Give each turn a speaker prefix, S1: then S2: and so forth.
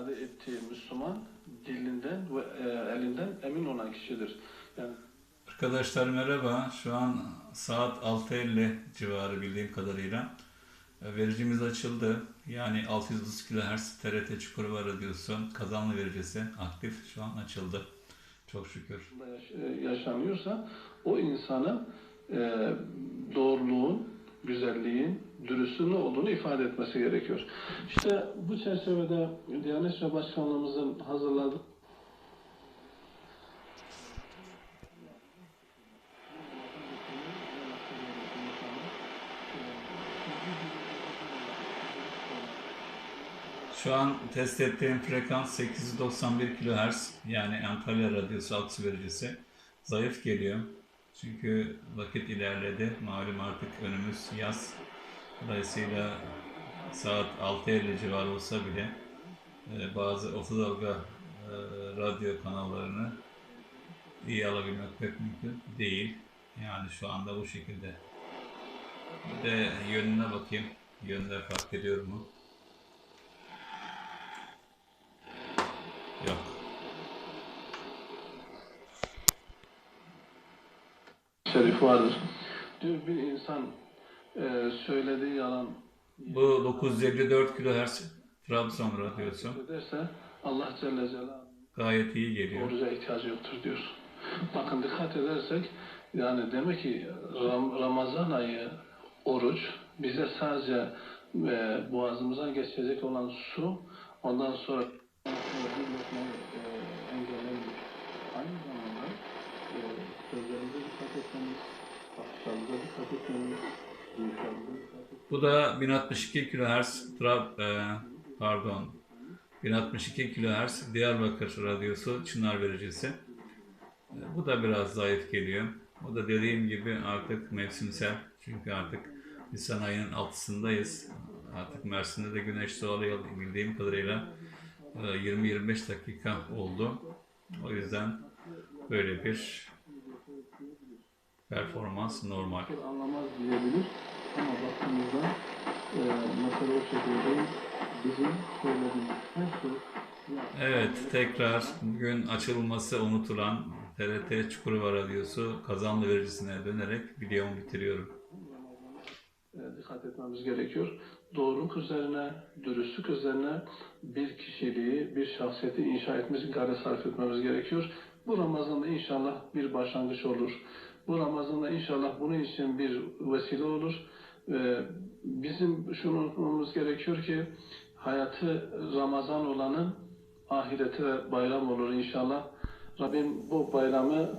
S1: ifade ettiği Müslüman dilinden ve e, elinden emin olan kişidir. Yani
S2: Arkadaşlar merhaba. Şu an saat 6.50 civarı bildiğim kadarıyla. E, Vericimiz açıldı. Yani 630 kHz TRT Çukurova Radyosu kazanlı vericisi aktif şu an açıldı. Çok şükür.
S1: yaş- yaşanıyorsa o insanın e, doğruluğun, güzelliğin, dürüstlüğün olduğunu ifade etmesi gerekiyor. İşte bu çerçevede Diyanet İşleri Başkanlığımızın hazırladığı
S2: Şu an test ettiğim frekans 891 kHz yani Antalya Radyosu aksı vericisi. Zayıf geliyor. Çünkü vakit ilerledi. Malum artık önümüz yaz. Dolayısıyla saat 6.50 civarı olsa bile e, bazı orta dalga e, radyo kanallarını iyi alabilmek pek mümkün değil. Yani şu anda bu şekilde. Bir de yönüne bakayım. Yönler fark ediyor mu?
S1: Şerif vardır. Diyor bir insan e, söylediği yalan
S2: Bu 954 kHz Trabzon radyosu.
S1: ederse Allah Celle Celaluhu
S2: Gayet iyi geliyor.
S1: oruca ihtiyacı yoktur diyor. Bakın dikkat edersek yani demek ki Ram- Ramazan ayı oruç bize sadece e, boğazımıza geçecek olan su ondan sonra e, engellemiyor. Aynı zamanda e, sözlerimize dikkat etmemiz, bakışlarımıza dikkat etmemiz, duyuşlarımıza dikkat etmemiz.
S2: Bu da 1062 kHz Trab e, pardon 1062 kHz Diyarbakır radyosu Çınar vericisi. E, Bu da biraz zayıf geliyor. O da dediğim gibi artık mevsimsel. Çünkü artık Nisan ayının altısındayız. Artık Mersin'de de güneş doğalıyor bildiğim kadarıyla e, 20-25 dakika oldu. O yüzden böyle bir performans normal.
S1: Anlamaz diyebilir ama baktığımızda e, mesela o şekilde bizim söylediğimiz her şey
S2: Evet, tekrar bugün açılması unutulan TRT Çukurova Radyosu kazanlı vericisine dönerek videomu bitiriyorum.
S1: e, dikkat etmemiz gerekiyor. Doğruluk üzerine, dürüstlük üzerine bir kişiliği, bir şahsiyeti inşa etmemiz, gayret sarf etmemiz gerekiyor. Bu Ramazan'da inşallah bir başlangıç olur. Bu Ramazan'da inşallah bunun için bir vesile olur. E, bizim şunu unutmamız gerekiyor ki hayatı Ramazan olanın ahireti ve bayram olur inşallah. Rabbim bu bayramı